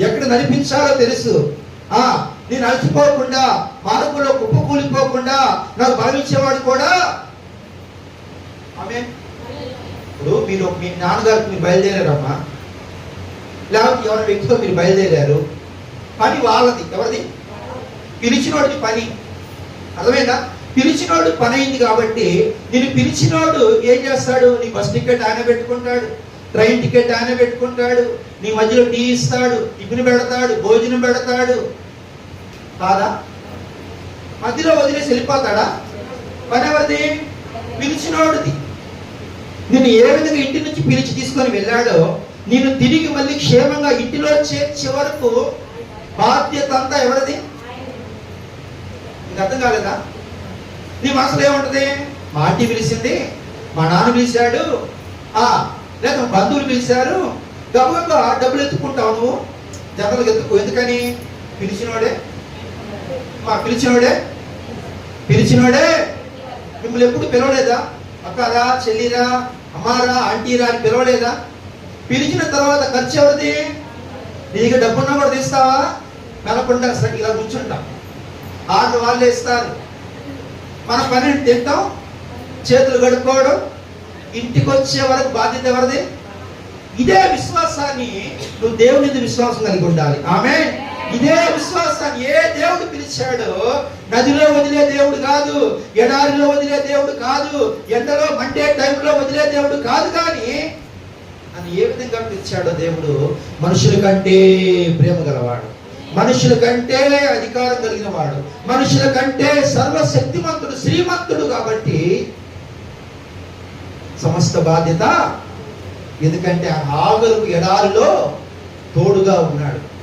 ఎక్కడ నడిపించాలో తెలుసు. ఆ నేను అలసిపోకుండా మార్గంలో కుప్పకూలిపోకుండా నాకు భావించేవాడు కూడా ఆమె ఇప్పుడు మీరు మీ నాన్నగారికి మీరు బయలుదేరారమ్మా. లేకపోతే ఎవరి వ్యక్తితో మీరు బయలుదేరారు. పని వాళ్ళది. ఎవరిది? పిలిచినోడిది పని. అర్థమైందా? పిలిచినోడు పని అయింది కాబట్టి నేను పిలిచినోడు ఏం చేస్తాడు? నీ బస్ టికెట్ ఆయన పెట్టుకుంటాడు. ట్రైన్ టికెట్ ఆయన పెట్టుకుంటాడు. నీ మధ్యలో టీ ఇస్తాడు టిఫిన్ పెడతాడు భోజనం పెడతాడు. కాదా? మధ్యలో వదిలేసి వెళ్ళిపోతాడా? పని ఎవరిది? పిలిచినోడిది. నేను ఏ విధంగా ఇంటి నుంచి పిలిచి తీసుకొని వెళ్ళాడో నేను తిరిగి మళ్ళీ క్షేమంగా ఇంటిలో చేర్చే వరకు బాధ్యత అంతా ఎవరిది? నీకు అర్థం కాలేదా? నీ మనసులో ఏముంటది? మా ఆంటీ పిలిచింది మా నాన్న పిలిచాడు. ఆ లేదా బంధువులు పిలిచారు. గబగబా డబ్బులు ఎత్తుకుంటావు నువ్వు. జతలకు ఎత్తుకు. ఎందుకని? పిలిచినోడే. మా పిలిచినోడే. పిలిచినోడే. మిమ్మల్ని ఎప్పుడు పిలవలేదా? అక్కరా చెల్లిరా అమ్మారా ఆంటీరా అని పిలవలేదా? పిలిచిన తర్వాత ఖర్చు ఎవరిది? నీకు డబ్బున్నా కూడా తీస్తావా? మెలకుండా సరే ఇలా కూర్చుంటాం. ఆర్డర్ వాళ్ళే ఇస్తారు. మన పని తింటాం? చేతులు కడుక్కోవడం ఇంటికి వచ్చే వరకు బాధ్యత ఎవరిది? ఇదే విశ్వాసాన్ని నువ్వు దేవుని మీద విశ్వాసం కలిగి ఉండాలి. ఆమె ఇదే విశ్వాసాన్ని ఏ దేవుడు పిలిచాడో నదిలో వదిలే దేవుడు కాదు ఎడారిలో వదిలే దేవుడు కాదు ఎండలో మండే టైంలో వదిలే దేవుడు కాదు కానీ అని ఏ విధంగా పిలిచాడో దేవుడు మనుషుల కంటే ప్రేమ గలవాడు. మనుషుల కంటే అధికారం కలిగిన వాడు. మనుషుల కంటే సర్వశక్తిమంతుడు శ్రీమంతుడు కాబట్టి సమస్త బాధ్యత. ఎందుకంటే ఆ ఆగలకు ఎడారిలో తోడుగా ఉన్నాడు.